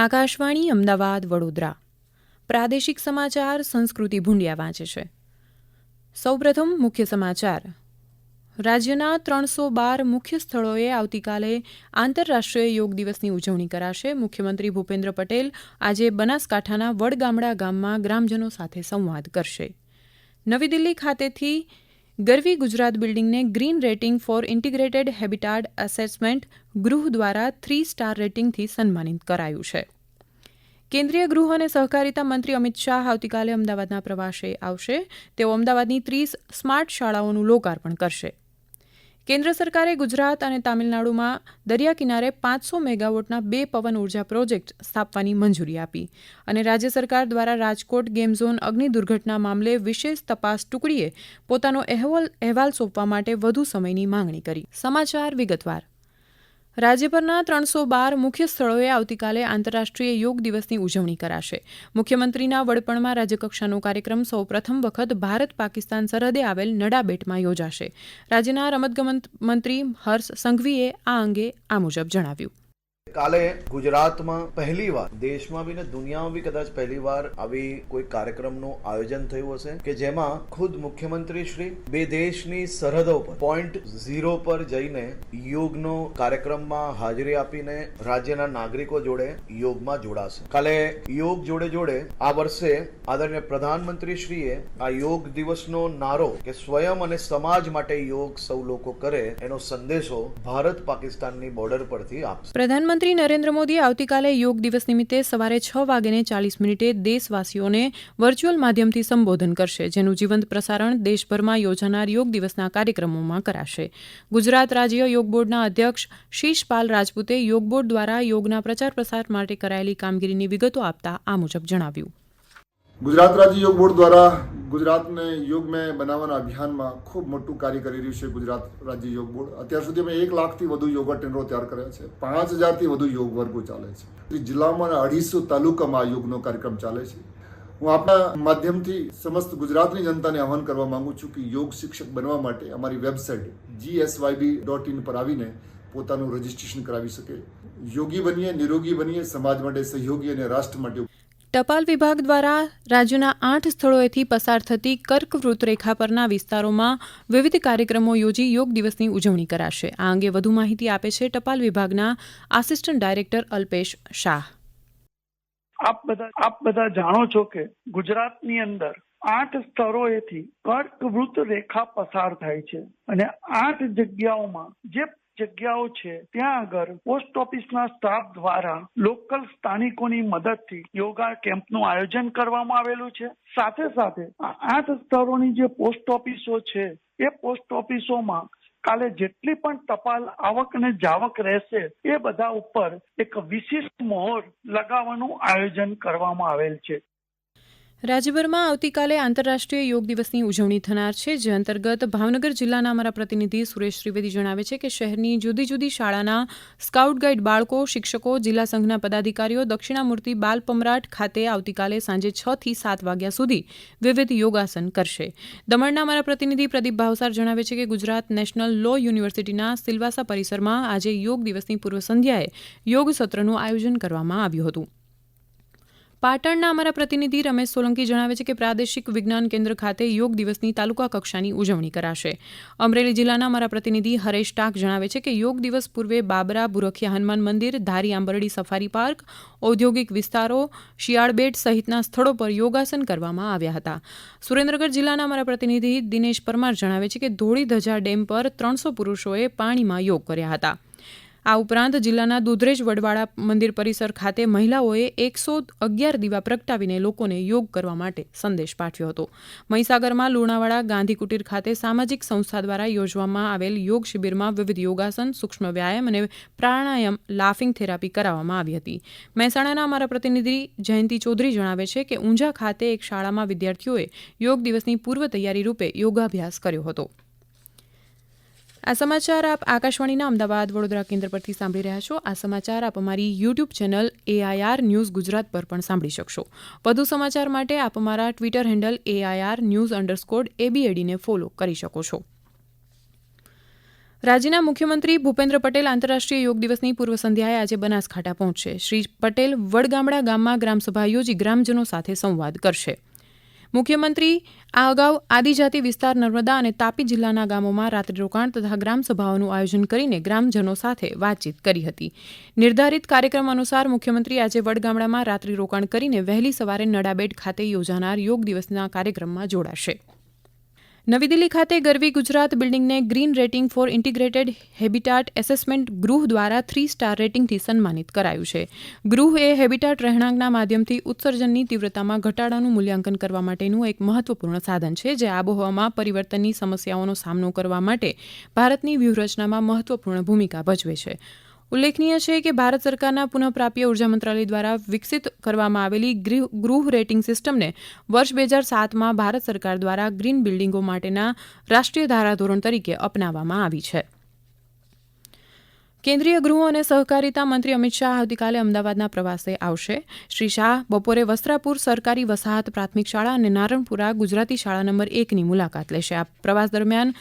આકાશવાણી, અમદાવાદ, વડોદરા. પ્રાદેશિક સમાચાર સંસ્કૃતિ ભૂંડિયા વાંચે છે. સૌપ્રથમ મુખ્ય સમાચાર. રાજ્યના ત્રણસો બાર મુખ્ય સ્થળોએ આવતીકાલે આંતરરાષ્ટ્રીય યોગ દિવસની ઉજવણી કરાશે. મુખ્યમંત્રી ભૂપેન્દ્ર પટેલ આજે બનાસકાંઠાના વડગામડા ગામમાં ગ્રામજનો સાથે સંવાદ કરશે. નવી દિલ્હી ખાતેથી Garvi Gujarat બિલ્ડિંગને green rating for integrated habitat assessment ગૃહ દ્વારા થ્રી સ્ટાર રેટિંગથી સન્માનિત કરાયું છે. કેન્દ્રીય ગૃહ અને સહકારિતા મંત્રી અમિત શાહ આવતીકાલે અમદાવાદના પ્રવાસે આવશે. તેઓ અમદાવાદની ત્રીસ સ્માર્ટ શાળાઓનું લોકાર્પણ કરશે. કેન્દ્ર સરકારે ગુજરાત અને તામિલનાડુમાં દરિયા કિનારે પાંચસો મેગાવોટના બે પવન ઊર્જા પ્રોજેક્ટ સ્થાપવાની મંજૂરી આપી અને રાજ્ય સરકાર દ્વારા રાજકોટ ગેમ ઝોન અગ્નિ દુર્ઘટના મામલે વિશેષ તપાસ ટુકડીએ પોતાનો અહેવાલ અહેવાલ સોંપવા માટે વધુ સમયની માંગણી કરી. સમાચાર વિગતવાર. રાજ્યભરના ત્રણસો બાર મુખ્ય સ્થળોએ આવતીકાલે આંતરરાષ્ટ્રીય યોગ દિવસની ઉજવણી કરાશે. મુખ્યમંત્રીના વડપણમાં રાજ્યકક્ષાનો કાર્યક્રમ સૌ પ્રથમ વખત ભારત પાકિસ્તાન સરહદે આવેલ નડાબેટમાં યોજાશે. રાજ્યના રમતગમત મંત્રી હર્ષ સંઘવીએ આ અંગે આ મુજબ જણાવ્યું. કાલે ગુજરાતમાં પહેલીવાર દેશમાં બી ને દુનિયામાં બી કદાચ પહેલીવાર આવી કોઈ કાર્યક્રમનું આયોજન થયું હશે કે જેમાં ખુદ મુખ્યમંત્રી શ્રી બે દેશની સરહદો પર પોઈન્ટ ઝીરો પર જઈને યોગનો કાર્યક્રમમાં હાજરી આપીને રાજ્યના નાગરિકો જોડે યોગમાં જોડાશે. કાલે યોગ જોડે જોડે આ વર્ષે આદરણીય પ્રધાનમંત્રી શ્રીએ આ યોગ દિવસનો નારો કે સ્વયં અને સમાજ માટે યોગ સૌ લોકો કરે એનો સંદેશો ભારત પાકિસ્તાનની બોર્ડર પરથી આપશે. પ્રધાનમંત્રી નરેન્દ્ર મોદી આવતીકાલે યોગ દિવસ નિમિત્તે સવારે છ વાગ્યે ચાલીસ મિનિટે દેશવાસીઓને વર્ચ્યુઅલ માધ્યમથી સંબોધન કરશે, જેનું જીવંત પ્રસારણ દેશભરમાં યોજાનાર યોગ દિવસના કાર્યક્રમોમાં કરાશે. ગુજરાત રાજ્ય યોગ બોર્ડના અધ્યક્ષ શીશપાલ રાજપૂતે યોગ બોર્ડ દ્વારા યોગના પ્રચાર પ્રસાર માટે કરાયેલી કામગીરીની વિગતો આપતા આ મુજબ જણાવ્યું. ગુજરાત રાજ્ય યોગ બોર્ડ દ્વારા ગુજરાતને યોગમય બનાવવાના અભિયાનમાં ખૂબ મોટું કાર્ય કરી રહ્યું છે ગુજરાત રાજ્ય યોગ બોર્ડ. અત્યાર સુધી અમે એક લાખથી વધુ યોગા ટ્રેનરો તૈયાર કર્યા છે. પાંચ હજારથી વધુ યોગ વર્ગો ચાલે છે. જિલ્લામાં અઢીસો તાલુકામાં યોગનો કાર્યક્રમ ચાલે છે. હું આપણા માધ્યમથી સમસ્ત ગુજરાતની જનતાને આહવાન કરવા માંગુ છું કે યોગ શિક્ષક બનવા માટે અમારી વેબસાઇટ જીએસવાયબી ડોટ ઇન પર આવીને પોતાનું રજીસ્ટ્રેશન કરાવી શકે. યોગી બનીએ, નિરોગી બનીએ, સમાજ માટે સહયોગી અને રાષ્ટ્ર માટે ટપાલ વિભાગ દ્વારા રાજ્યના આઠ સ્થળોએથી પસાર થતી કર્કવૃત રેખા પરના વિસ્તારોમાં વિવિધ કાર્યક્રમો યોજી યોગ દિવસની ઉજવણી કરાશે. આ અંગે વધુ માહિતી આપે છે ટપાલ વિભાગના આસિસ્ટન્ટ ડાયરેક્ટર અલ્પેશ શાહ. આપ બધા આપ બધા જાણો છો કે ગુજરાતની અંદર આઠ સ્થળોએથી કર્કવૃત રેખા પસાર થાય છે. અને આઠ જગ્યાઓમાં જે જગ્યાઓ છે. ત્યાં આગળ પોસ્ટ ઓફિસના સ્ટાફ દ્વારા લોકલ સ્થાનિકોની મદદથી યોગા કેમ્પનું આયોજન કરવામાં આવેલું છે. સાથે સાથે આઠ સ્થળોની જે પોસ્ટ ઓફિસો છે, એ પોસ્ટ ઓફિસોમાં કાલે જેટલી પણ ટપાલ આવક અને જાવક રહેશે, એ બધા ઉપર એક વિશિષ્ટ મોહર લગાવવાનું આયોજન કરવામાં આવેલ છે. રાજ્યભરમાં આવતીકાલે આંતરરાષ્ટ્રીય યોગ દિવસની ઉજવણી થનાર છે, જે અંતર્ગત ભાવનગર જિલ્લાના અમારા પ્રતિનિધિ સુરેશ ત્રિવેદી જણાવે છે કે શહેરની જુદી જુદી શાળાના સ્કાઉટ ગાઈડ બાળકો, શિક્ષકો, જિલ્લા સંઘના પદાધિકારીઓ, દક્ષિણામૂર્તિ બાલ પમરાટ ખાતે આવતીકાલે સાંજે છ થી સાત વાગ્યા સુધી વિવિધ યોગાસન કરશે. દમણના અમારા પ્રતિનિધિ પ્રદીપ ભાવસાર જણાવે છે કે ગુજરાત નેશનલ લો યુનિવર્સિટીના સિલવાસા પરિસરમાં આજે યોગ દિવસની પૂર્વ સંધ્યાએ યોગ સત્રનું આયોજન કરવામાં આવ્યું હતું. પાટણના અમારા પ્રતિનિધિ રમેશ સોલંકી જણાવે છે કે પ્રાદેશિક વિજ્ઞાન કેન્દ્ર ખાતે યોગ દિવસની તાલુકા કક્ષાની ઉજવણી કરાશે. અમરેલી જિલ્લાના અમારા પ્રતિનિધિ હરેશ ટાક જણાવે છે કે યોગ દિવસ પૂર્વે બાબરા, બુરખિયા, હનુમાન મંદિર, ધારી આંબરડી સફારી પાર્ક, ઔદ્યોગિક વિસ્તારો, શિયાળબેટ સહિતના સ્થળો પર યોગાસન કરવામાં આવ્યા હતા. સુરેન્દ્રનગર જિલ્લાના અમારા પ્રતિનિધિ દિનેશ પરમાર જણાવે છે કે ધોળી ધજા ડેમ પર ત્રણસો પુરુષોએ પાણીમાં યોગ કર્યા હતા. આ ઉપરાંત જિલ્લાના દુધરેજ વડવાળા મંદિર પરિસર ખાતે મહિલાઓએ એકસો અગિયાર દીવા પ્રગટાવીને લોકોને યોગ કરવા માટે સંદેશ પાઠવ્યો હતો. મહીસાગરમાં લુણાવાડા ગાંધી કુટીર ખાતે સામાજિક સંસ્થા દ્વારા યોજવામાં આવેલ યોગ શિબિરમાં વિવિધ યોગાસન, સૂક્ષ્મ વ્યાયામ અને પ્રાણાયામ લાફિંગ થેરાપી કરાવવામાં આવી હતી. મહેસાણાના અમારા પ્રતિનિધિ જયંતિ ચૌધરી જણાવે છે કે ઊંઝા ખાતે એક શાળામાં વિદ્યાર્થીઓએ યોગ દિવસની પૂર્વ તૈયારી રૂપે યોગાભ્યાસ કર્યો હતો. આ સમાચાર આપ આકાશવાણીના અમદાવાદ વડોદરા કેન્દ્ર પરથી સાંભળી રહ્યા છો. આ સમાચાર આપ અમારી YouTube channel AIR news Gujarat પર પણ સાંભળી શકશો. વધુ સમાચાર માટે આપ અમારા Twitter handle AIR news underscore એબીએડીને follow કરી શકો છો. રાજ્યના મુખ્યમંત્રી ભૂપેન્દ્ર પટેલ આંતરરાષ્ટ્રીય યોગ દિવસની પૂર્વ સંધ્યાએ આજે બનાસકાંઠા પહોંચશે. શ્રી પટેલ વડગામડા ગામમાં ગ્રામસભા યોજી ગ્રામજનો સાથે સંવાદ કરશે. મુખ્યમંત્રી આ અગાઉ આદિજાતિ વિસ્તાર નર્મદા અને તાપી જિલ્લાના ગામોમાં રાત્રિ રોકાણ તથા ગ્રામસભાઓનું આયોજન કરીને ગ્રામજનો સાથે વાતચીત કરી હતી. નિર્ધારિત કાર્યક્રમ અનુસાર મુખ્યમંત્રી આજે વડગામડામાં રાત્રિ રોકાણ કરીને વહેલી સવારે નડાબેટ ખાતે યોજાનાર યોગ દિવસના કાર્યક્રમમાં જોડાશે. નવી દિલ્હી ખાતે Garvi Gujarat બિલ્ડિંગને green rating for integrated habitat assessment ગૃહ દ્વારા થ્રી સ્ટાર રેટિંગથી સન્માનિત કરાયું છે. ગૃહ એ હેબિટાટ રહેણાંકના માધ્યમથી ઉત્સર્જનની તીવ્રતામાં ઘટાડાનું મૂલ્યાંકન કરવા માટેનું એક મહત્વપૂર્ણ સાધન છે, જે આબોહવામાં પરિવર્તનની સમસ્યાઓનો સામનો કરવા માટે ભારતની વ્યૂહરચનામાં મહત્વપૂર્ણ ભૂમિકા ભજવે છે. ઉલ્લેખનીય છે કે ભારત સરકારના પુનઃપ્રાપ્ય ઊર્જા મંત્રાલય દ્વારા વિકસિત કરવામાં આવેલી ગૃહ રેટિંગ સિસ્ટમને વર્ષ બે હજાર સાતમાં ભારત સરકાર દ્વારા ગ્રીન બિલ્ડિંગો માટેના રાષ્ટ્રીય ધારાધોરણ તરીકે અપનાવવામાં આવી છે. કેન્દ્રીય ગૃહ અને સહકારિતા મંત્રી અમિત શાહ આવતીકાલે અમદાવાદના પ્રવાસે આવશે. શ્રી શાહ બપોરે વસ્ત્રાપુર સરકારી વસાહત પ્રાથમિક શાળા અને નારણપુરા ગુજરાતી શાળા નંબર એકની મુલાકાત લેશે. આ પ્રવાસ દરમિયાન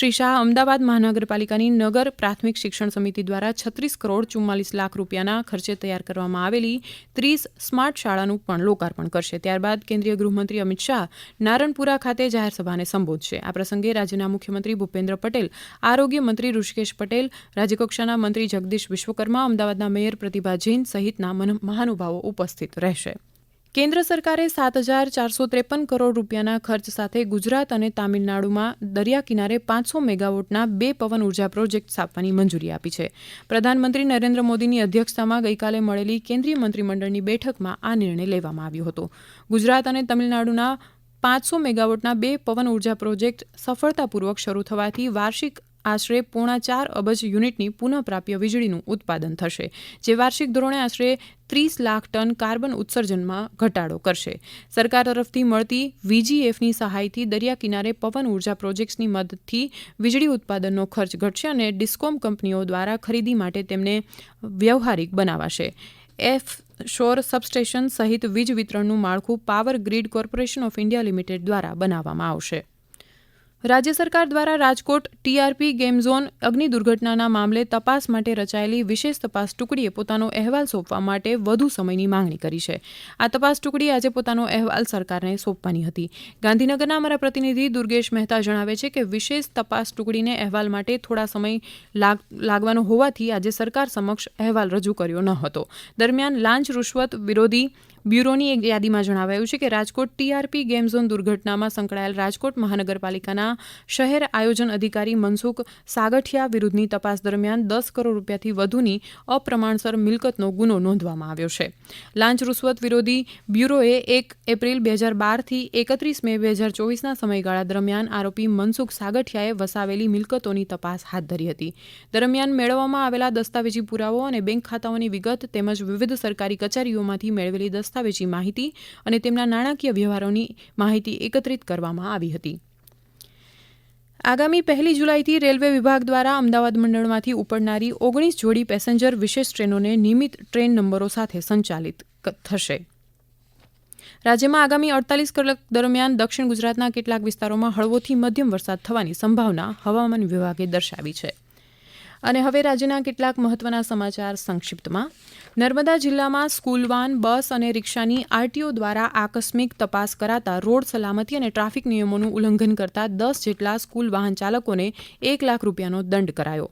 શ્રી શાહ અમદાવાદ મહાનગરપાલિકાની નગર પ્રાથમિક શિક્ષણ સમિતિ દ્વારા છત્રીસ કરોડ ચુમ્માલીસ લાખ રૂપિયાના ખર્ચે તૈયાર કરવામાં આવેલી ત્રીસ સ્માર્ટ શાળાનું પણ લોકાર્પણ કરશે. ત્યારબાદ કેન્દ્રીય ગૃહમંત્રી અમિત શાહ નારણપુરા ખાતે જાહેર સભાને સંબોધશે. આ પ્રસંગે રાજ્યના મુખ્યમંત્રી ભૂપેન્દ્ર પટેલ, આરોગ્ય મંત્રી ઋષિકેશ પટેલ, રાજ્યકક્ષાના મંત્રી જગદીશ વિશ્વકર્મા, અમદાવાદના મેયર પ્રતિભા જૈન સહિતના મહાનુભાવો ઉપસ્થિત રહેશે. કેન્દ્ર સરકારે સાત હજાર ચારસો ત્રેપન કરોડ રૂપિયાના ખર્ચ સાથે ગુજરાત અને તામિલનાડુમાં દરિયા કિનારે પાંચસો મેગાવોટના બે પવન ઊર્જા પ્રોજેક્ટ સ્થાપવાની મંજૂરી આપી છે. પ્રધાનમંત્રી નરેન્દ્ર મોદીની અધ્યક્ષતામાં ગઈકાલે મળેલી કેન્દ્રીય મંત્રીમંડળની બેઠકમાં આ નિર્ણય લેવામાં આવ્યો હતો. ગુજરાત અને તમિલનાડુના પાંચસો મેગાવોટના બે પવન ઊર્જા પ્રોજેક્ટ સફળતાપૂર્વક શરૂ થવાથી વાર્ષિક આશરે પોણા ચાર અબજ યુનિટની પુનઃપ્રાપ્ય વીજળીનું ઉત્પાદન થશે, જે વાર્ષિક ધોરણે આશરે ત્રીસ લાખ ટન કાર્બન ઉત્સર્જનમાં ઘટાડો કરશે. સરકાર તરફથી મળતી વીજીએફની સહાયથી દરિયા કિનારે પવન ઊર્જા પ્રોજેક્ટ્સની મદદથી વીજળી ઉત્પાદનનો ખર્ચ ઘટશે અને ડિસ્કોમ કંપનીઓ દ્વારા ખરીદી માટે તેમને વ્યવહારિક બનાવાશે. એફ શોર સબસ્ટેશન સહિત વીજ વિતરણનું માળખું power grid corporation of India limited દ્વારા બનાવવામાં આવશે. રાજ્ય સરકાર દ્વારા રાજકોટ ટીઆરપી ગેમ ઝોન અગ્નિ દુર્ઘટનાના મામલે તપાસ માટે રચાયેલી વિશેષ તપાસ ટુકડીએ પોતાનો અહેવાલ સોંપવા માટે વધુ સમયની માંગણી કરી છે. આ તપાસ ટુકડી આજે પોતાનો અહેવાલ સરકારને સોંપવાની હતી. ગાંધીનગરના અમારા પ્રતિનિધિ દુર્ગેશ મહેતા જણાવે છે કે વિશેષ તપાસ ટુકડીને અહેવાલ માટે થોડા સમય લાગ, લાગવાનો હોવાથી આજે સરકાર સમક્ષ અહેવાલ રજૂ કર્યો ન હતો. દરમિયાન લાંચ રૂશ્વત વિરોધી બ્યુરોની એક યાદીમાં જણાવાયું છે કે રાજકોટ ટીઆરપી ગેમ ઝોન દુર્ઘટનામાં સંકળાયેલ રાજકોટ મહાનગરપાલિકાના શહેર આયોજન અધિકારી મનસુખ સાગઠિયા વિરુદ્ધની તપાસ દરમિયાન દસ કરોડ રૂપિયાથી વધુની અપ્રમાણસર મિલકતનો ગુનો નોંધવામાં આવ્યો છે. લાંચ રૂશ્વત વિરોધી બ્યુરોએ એક એપ્રિલ બે હજાર બારથી એકત્રીસ મે બે હજાર ચોવીસના સમયગાળા દરમિયાન આરોપી મનસુખ સાગઠિયાએ વસાવેલી મિલકતોની તપાસ હાથ ધરી હતી. દરમિયાન મેળવવામાં આવેલા દસ્તાવેજી પુરાવો અને બેંક ખાતાઓની વિગત તેમજ વિવિધ સરકારી કચેરીઓમાંથી મેળવેલી દસ્તાવેજી માહિતી અને તેમના નાણાકીય વ્યવહારોની માહિતી એકત્રિત કરવામાં આવી હતી. આગામી પહેલી જુલાઈથી રેલવે વિભાગ દ્વારા અમદાવાદ મંડળમાંથી ઉપડનારી ઓગણીસ જોડી પેસેન્જર વિશેષ ટ્રેનોને નિયમિત ટ્રેન નંબરો સાથે સંચાલિત થશે. રાજ્યમાં આગામી અડતાલીસ કલાક દરમિયાન દક્ષિણ ગુજરાતના કેટલાક વિસ્તારોમાં હળવોથી મધ્યમ વરસાદ થવાની સંભાવના હવામાન વિભાગે દર્શાવી છે. અને હવે રાજ્યના કેટલાક મહત્વના સમાચાર સંક્ષિપ્તમાં. નર્મદા જિલ્લામાં સ્કૂલ વાન, બસ અને રિક્ષાની આરટીઓ દ્વારા આકસ્મિક તપાસ કરાતા રોડ સલામતી અને ટ્રાફિક નિયમોનું ઉલ્લંઘન કરતા દસ જેટલા સ્કૂલ વાહન ચાલકોને એક લાખ રૂપિયાનો દંડ કરાયો.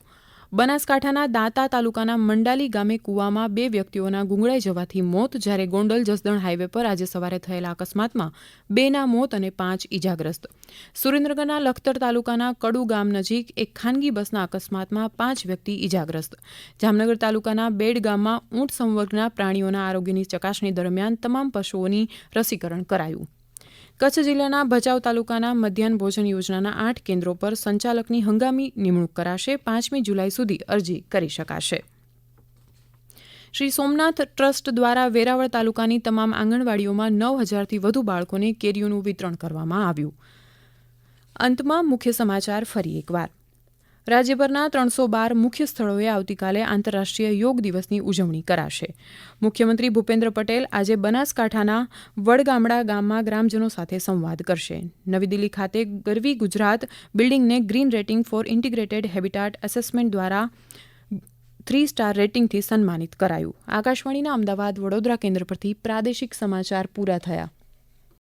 બનાસકાંઠાના દાંતા તાલુકાના મંડાલી ગામે કૂવામાં બે વ્યક્તિઓના ગુંગળાઈ જવાથી મોત જ્યારે ગોંડલ જસદણ હાઈવે પર આજે સવારે થયેલા અકસ્માતમાં બેના મોત અને પાંચ ઇજાગ્રસ્ત સુરેન્દ્રનગરના લખતર તાલુકાના કડુ ગામ નજીક એક ખાનગી બસના અકસ્માતમાં પાંચ વ્યક્તિ ઇજાગ્રસ્ત જામનગર તાલુકાના બેડ ગામમાં ઊંટ સંવર્ગના પ્રાણીઓના આરોગ્યની ચકાસણી દરમિયાન તમામ પશુઓની રસીકરણ કરાયું. કચ્છ જિલ્લાના ભચાઉ તાલુકાના મધ્યાહન ભોજન યોજનાના આઠ કેન્દ્રો પર સંચાલકની હંગામી નિમણૂક કરાશે. પાંચમી જુલાઈ સુધી અરજી કરી શકાશે. શ્રી સોમનાથ ટ્રસ્ટ દ્વારા વેરાવળ તાલુકાની તમામ આંગણવાડીઓમાં નવ હજારથી વધુ બાળકોને કેરીઓનું વિતરણ કરવામાં આવ્યું. અંતમાં મુખ્ય સમાચાર ફરી એકવાર. રાજ્યભરના ત્રણસો બાર મુખ્ય સ્થળોએ આવતીકાલે આંતરરાષ્ટ્રીય યોગ દિવસની ઉજવણી કરાશે. મુખ્યમંત્રી ભૂપેન્દ્ર પટેલ આજે બનાસકાંઠાના વડગામડા ગામમાં ગ્રામજનો સાથે સંવાદ કરશે. નવી દિલ્હી ખાતે Garvi Gujarat બિલ્ડિંગને green rating for integrated habitat assessment દ્વારા થ્રી સ્ટાર રેટિંગથી સન્માનિત કરાયું. આકાશવાણીના અમદાવાદ વડોદરા કેન્દ્ર પરથી પ્રાદેશિક સમાચાર પૂરા થયા.